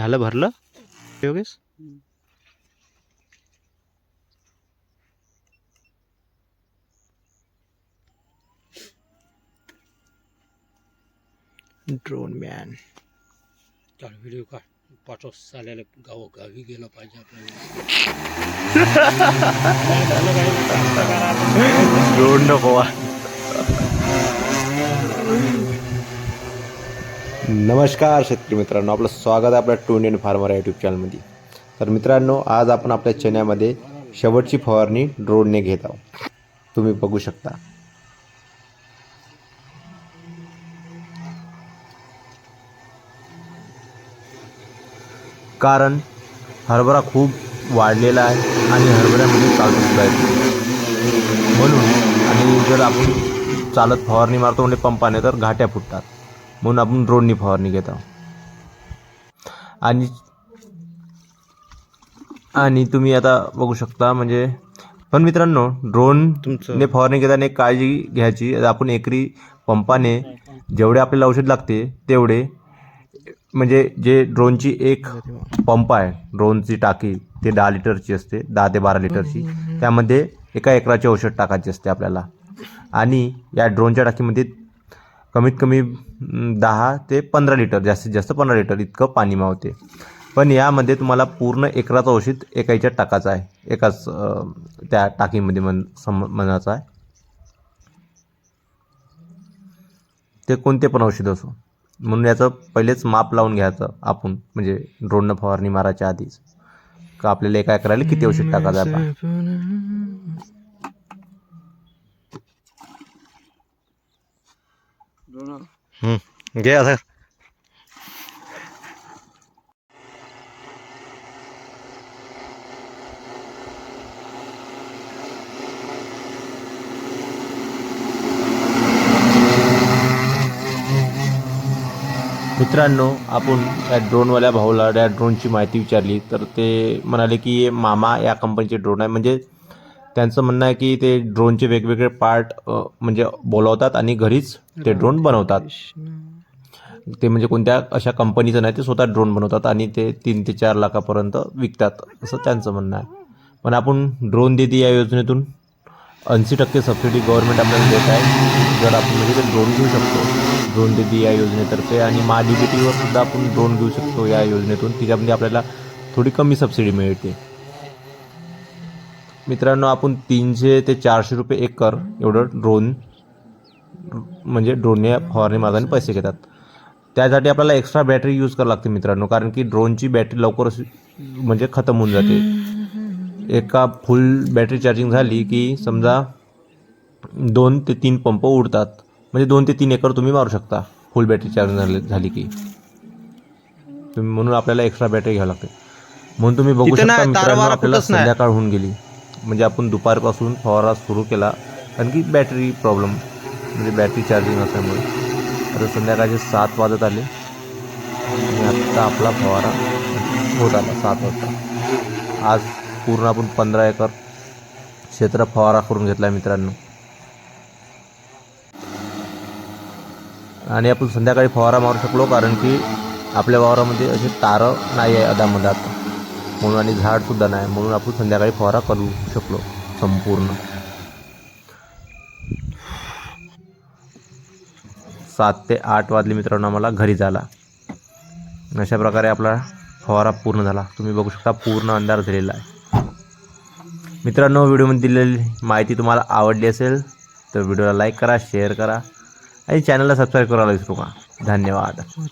झालं भरलं? Yogesh? Drone man चाल व्हिडिओ काढ. पाठव चालेल गाव गावी गेलं पाहिजे आपल्याला. ड्रोन नको. नमस्कार शेतकरी मित्रांनो आपलं स्वागत आहे आपल्या टू इंडियन फार्मर यूट्यूब चॅनलमध्ये तर मित्रांनो आज आपण आपल्या चण्यामध्ये शेवटची फवारणी ड्रोनने घेत आहोत. तुम्ही बघू शकता. कारण हरभरा खूप वाढलेला आहे आणि हरभऱ्यामध्ये चालू सुद्धा म्हणून आणि जर आपण चालत फवारणी मारतो म्हणजे पंपाने तर घाट्या फुटतात. म्हणून आपण ड्रोननी फवारणी घेत आहोत आणि आणि तुम्ही आता बघू शकता म्हणजे पण मित्रांनो ड्रोन ने फवारणी घेताना एक काळजी घ्यायची। आपण एकरी पंपाने जेवढे आपल्याला औषध लागते तेवढे म्हणजे जे ड्रोनची एक पंप आहे ड्रोनची टाकी ते दहा लिटरची असते दहा ते बारा लिटरची. त्यामध्ये एका एकराचे औषध टाकायचे असते आपल्याला. आणि या ड्रोनच्या टाकीमध्ये कमीत कमी दहा ते पंधरा लिटर जास्तीत जास्त पंधरा लिटर इतकं पाणी मावते. पण यामध्ये तुम्हाला पूर्ण एकराचं औषध एका याच्यात टाकायचं आहे. एकाच त्या टाकीमध्ये म्हण सम म्हणायचं आहे. ते कोणते पण औषध असो. म्हणून याचं पहिलेच माप लावून घ्यायचं आपण म्हणजे ड्रोननं फवारणी मारायच्या आधीच. का आपल्याला एका एकराला किती औषध टाकायचं आहे? घे असं मित्रांनो आपण या ड्रोनवाल्या भाऊला या ड्रोनची माहिती विचारली तर ते म्हणाले की मामा या कंपनीचे ड्रोन आहे. म्हणजे त्यांचं म्हणणं आहे की ते ड्रोनचे वेगवेगळे पार्ट म्हणजे बोलवतात आणि घरीच ते ड्रोन बनवतात. ते म्हणजे कोणत्या अशा कंपनीचं नाही ते स्वतः ड्रोन बनवतात आणि ते तीन ते चार लाखापर्यंत विकतात असं त्यांचं म्हणणं आहे. पण आपण ड्रोन देते या योजनेतून ऐंशी टक्के सबसिडी गव्हर्नमेंट आपल्याला देत आहे. जर आपण म्हणजे ते ड्रोन घेऊ शकतो ड्रोन देते या योजनेतर्फे आणि महाडीबीटीवर सुद्धा आपण ड्रोन घेऊ शकतो या योजनेतून त्याच्यामध्ये आपल्याला थोडी कमी सबसिडी मिळते. मित्रांनो आपण तीनशे ते चारशे रुपये एकर एवढं ड्रोन म्हणजे ड्रोनने फवारणी मारताना पैसे घेतात. त्यासाठी आपल्याला एक्स्ट्रा बॅटरी यूज करावी लागते मित्रांनो कारण की ड्रोनची बॅटरी लवकर म्हणजे खतम होऊन जाते. एका फुल बॅटरी चार्जिंग झाली की समजा दोन ते तीन पंप उडतात. म्हणजे दोन ते तीन एकर तुम्ही मारू शकता फुल बॅटरी चार्जिंग झाली झाली की. तुम्ही म्हणून आपल्याला एक्स्ट्रा बॅटरी घ्यावी लागते. म्हणून तुम्ही बघू शकता मित्रांनो आपल्याला. संध्याकाळ होऊन गेली. म्हणजे आपण दुपारपासून फवारा सुरू केला कारण की बॅटरी प्रॉब्लेम म्हणजे बॅटरी चार्जिंग असल्यामुळे. आता संध्याकाळचे सात वाजत आले. आणि आत्ता आपला फवारा होत आला सात वाजता. आज पूर्ण आपण पंधरा एकर क्षेत्र फवारा करून घेतला आहे मित्रांनो. आणि आपण संध्याकाळी फवारा मारू शकलो कारण की आपल्या वावरामध्ये असे तारं नाही आहे अदामधात म्हणून आणि झाडसुद्धा नाही म्हणून आपण संध्याकाळी फवारा करू शकलो संपूर्ण. सात ते आठ वाजले मित्रांनो आम्हाला घरी झाला अशा प्रकारे आपला फवारा पूर्ण झाला. तुम्ही बघू शकता पूर्ण अंधार झालेला आहे. मित्रांनो व्हिडिओमध्ये दिलेली माहिती तुम्हाला आवडली असेल तर व्हिडिओला लाईक करा शेअर करा आणि चॅनलला सबस्क्राईब करायला विसरू का धन्यवाद. हो,